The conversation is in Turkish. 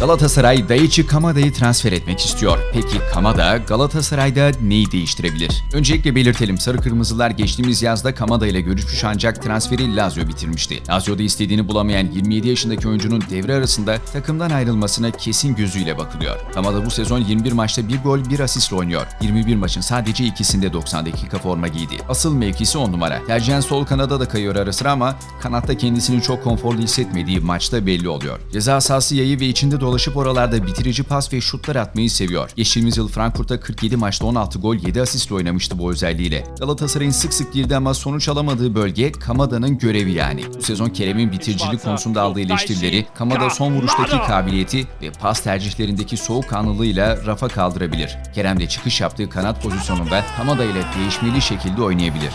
Galatasaray Daichi Kamada'yı transfer etmek istiyor. Peki Kamada Galatasaray'da neyi değiştirebilir? Öncelikle belirtelim Sarı Kırmızılar geçtiğimiz yazda Kamada ile görüşmüş ancak transferi Lazio bitirmişti. Lazio'da istediğini bulamayan 27 yaşındaki oyuncunun devre arasında takımdan ayrılmasına kesin gözüyle bakılıyor. Kamada bu sezon 21 maçta bir gol bir asistle oynuyor. 21 maçın sadece ikisinde 90 dakika forma giydi. Asıl mevkisi 10 numara. Tercihen sol kanada da kayıyor ara sıra ama kanatta kendisini çok konforlu hissetmediği maçta belli oluyor. Ceza sahası yayı ve içinde dolaşıp oralarda bitirici pas ve şutlar atmayı seviyor. Geçtiğimiz yıl Frankfurt'ta 47 maçta 16 gol 7 asistle oynamıştı bu özelliğiyle. Galatasaray'ın sık sık girdiği ama sonuç alamadığı bölge Kamada'nın görevi yani. Bu sezon Kerem'in bitiricilik konusunda aldığı eleştirileri Kamada son vuruştaki kabiliyeti ve pas tercihlerindeki soğukkanlılığıyla rafa kaldırabilir. Kerem de çıkış yaptığı kanat pozisyonunda Kamada ile değişmeli şekilde oynayabilir.